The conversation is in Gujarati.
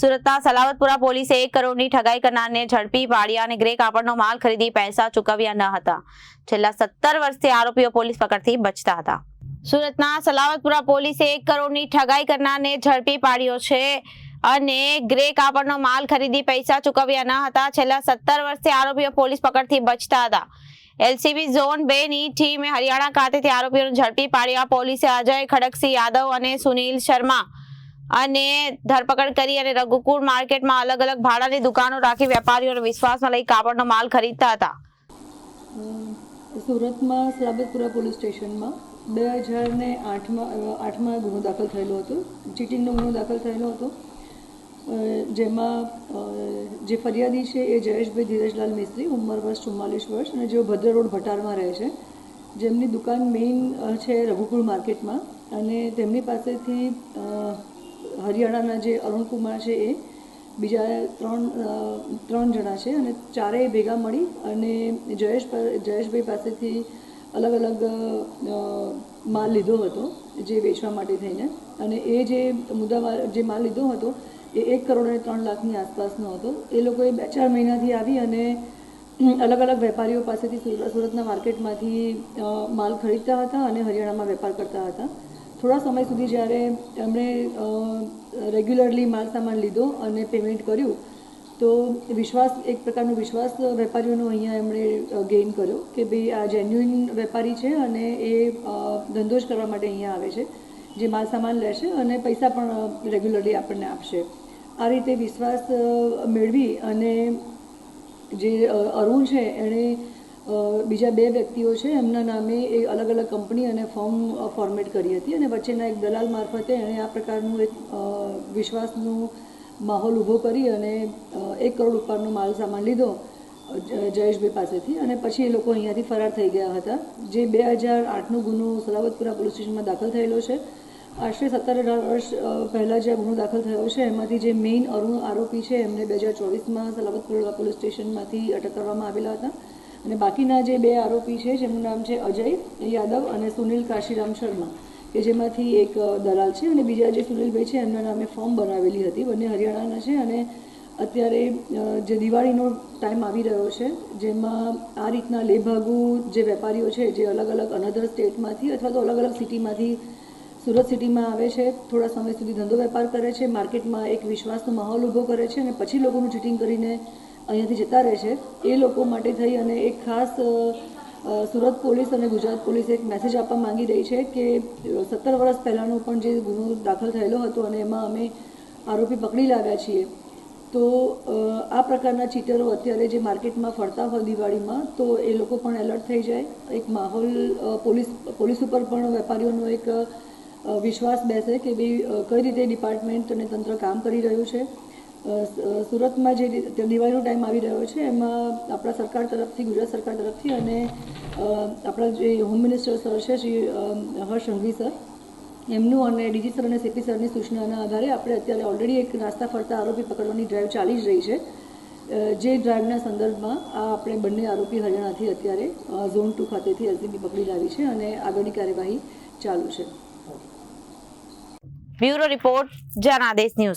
સુરતના સલાવતપુરા પોલીસે એક કરોડની ઠગાઈ કરનારને ઝડપી પાડ્યા અને ગ્રે કાપડનો માલ ખરીદી પૈસા ચૂકવ્યા ન હતા. છેલ્લા સત્તર વર્ષથી આરોપીઓ પોલીસ પકડથી બચતા હતા. સુરતના સલાવતપુરા પોલીસે એક કરોડની ઠગાઈ કરનારને ઝડપી પાડ્યો છે અને ગ્રે કાપડનો માલ ખરીદી પૈસા ચૂકવ્યા ન હતા. છેલ્લા સત્તર વર્ષથી આરોપીઓ પોલીસ પકડથી બચતા હતા. એલસીબી ઝોન બે ની ટીમે હરિયાણા ખાતેથી આરોપીઓને ઝડપી પાડ્યા. પોલીસે અજય ખડકસિંહ યાદવ અને સુનિલ શર્મા અને ધરપકડ કરી અને રઘુકુળ માર્કેટમાં અલગ અલગ ભાડાની દુકાનો રાખી વેપારીઓને વિશ્વાસમાં લઈ કાપડનો માલ ખરીદતા હતા. સુરતમાં સલાબતપુરા પોલીસ સ્ટેશનમાં બે હજાર ને આઠમાં આઠમાં ગુનો દાખલ થયેલો હતો. ચીટિંગનો ગુનો દાખલ થયેલો હતો. જેમાં જે ફરિયાદી છે એ જયેશભાઈ ધીરજલાલ મિસ્ત્રી, ઉંમર વર્ષ ચુમ્માલીસ વર્ષ અને જેઓ ભદ્ર રોડ ભટારમાં રહે છે. જેમની દુકાન મેઇન છે રઘુકુળ માર્કેટમાં અને તેમની પાસેથી હરિયાણાના જે અરુણકુમાર છે એ બીજા ત્રણ ત્રણ જણા છે અને ચારેય ભેગા મળી અને જયેશ જયેશભાઈ પાસેથી અલગ અલગ માલ લીધો હતો જે વેચવા માટે થઈને. અને એ જે મુદ્દા જે માલ લીધો હતો એ એક કરોડ અને ત્રણ લાખની આસપાસનો હતો. એ લોકોએ બે ચાર મહિનાથી આવી અને અલગ અલગ વેપારીઓ પાસેથી સુરત સુરતના માર્કેટમાંથી માલ ખરીદતા હતા અને હરિયાણામાં વેપાર કરતા હતા. થોડા સમય સુધી જ્યારે એમણે રેગ્યુલરલી માલ સામાન લીધો અને પેમેન્ટ કર્યું, તો વિશ્વાસ, એક પ્રકારનો વિશ્વાસ વેપારીઓનો અહીંયા એમણે ગેઇન કર્યો કે ભાઈ આ જેન્યુઇન વેપારી છે અને એ ધંધો જ કરવા માટે અહીંયા આવે છે, જે માલ સામાન લેશે અને પૈસા પણ રેગ્યુલરલી આપણને આપશે. આ રીતે વિશ્વાસ મેળવી અને જે અરુણ છે, એણે બીજા બે વ્યક્તિઓ છે, એમના નામે એ અલગ અલગ કંપની અને ફોર્મ ફોર્મેટ કરી હતી અને વચ્ચેના એક દલાલ મારફતે એણે આ પ્રકારનું એક વિશ્વાસનું માહોલ ઊભો કરી અને એક કરોડ ઉપરનો માલ સામાન લીધો જયેશભાઈ પાસેથી અને પછી એ લોકો અહીંયાથી ફરાર થઈ ગયા હતા, જે બે હજાર આઠનો ગુનો સલાવતપુરા પોલીસ સ્ટેશનમાં દાખલ થયેલો છે. આશરે સત્તર અઢાર વર્ષ પહેલાં જે ગુનો દાખલ થયો છે, એમાંથી જે મેઇન અરુણ આરોપી છે, એમને બે હજાર ચોવીસમાં સલાવતપુરા પોલીસ સ્ટેશનમાંથી અટક કરવામાં આવેલા હતા. અને બાકીના જે બે આરોપી છે, જેમનું નામ છે અજય યાદવ અને સુનિલ કાશીરામ શર્મા, કે જેમાંથી એક દલાલ છે અને બીજા જે સુનિલભાઈ છે, એમના નામે ફોર્મ બનાવેલી હતી. બંને હરિયાણાના છે અને અત્યારે જે દિવાળીનો ટાઈમ આવી રહ્યો છે, જેમાં આ રીતના લેભાગુ જે વેપારીઓ છે, જે અલગ અલગ અનધર સ્ટેટમાંથી અથવા તો અલગ અલગ સિટીમાંથી સુરત સિટીમાં આવે છે, થોડા સમય સુધી ધંધો વેપાર કરે છે, માર્કેટમાં એક વિશ્વાસનો માહોલ ઊભો કરે છે અને પછી લોકોનું ચીટિંગ કરીને અહીંયાથી જતા રહે છે. એ લોકો માટે થઈ અને એક ખાસ સુરત પોલીસ અને ગુજરાત પોલીસ એક મેસેજ આપવા માંગી રહી છે કે સત્તર વર્ષ પહેલાંનો પણ જે ગુનો દાખલ થયેલો હતો અને એમાં અમે આરોપી પકડી લાવ્યા છીએ, તો આ પ્રકારના ચીટરો અત્યારે જે માર્કેટમાં ફરતા હોય દિવાળીમાં, તો એ લોકો પણ એલર્ટ થઈ જાય. એક માહોલ પોલીસ પોલીસ ઉપર પણ વેપારીઓનો એક વિશ્વાસ બેસે કે ભાઈ કઈ રીતે ડિપાર્ટમેન્ટ અને તંત્ર કામ કરી રહ્યું છે. સુરતમાં જે દિવાળીનો ટાઈમ આવી રહ્યો છે, એમાં આપણા સરકાર તરફથી, ગુજરાત સરકાર તરફથી અને આપણા જે હોમ મિનિસ્ટર સર છે, શ્રી હર્ષ સંઘવી સર, એમનું અને ડીજી સર અને સીપી સરની સૂચનાના આધારે આપણે અત્યારે ઓલરેડી એક નાસ્તા ફરતા આરોપી પકડવાની ડ્રાઈવ ચાલી જ રહી છે. જે ડ્રાઈવના સંદર્ભમાં આ આપણે બંને આરોપી હરિયાણાથી અત્યારે ઝોન ટુ ખાતેથી એલસીબી પકડી લાવી છે અને આગળની કાર્યવાહી ચાલુ છે. Bureau report, Janadesh news.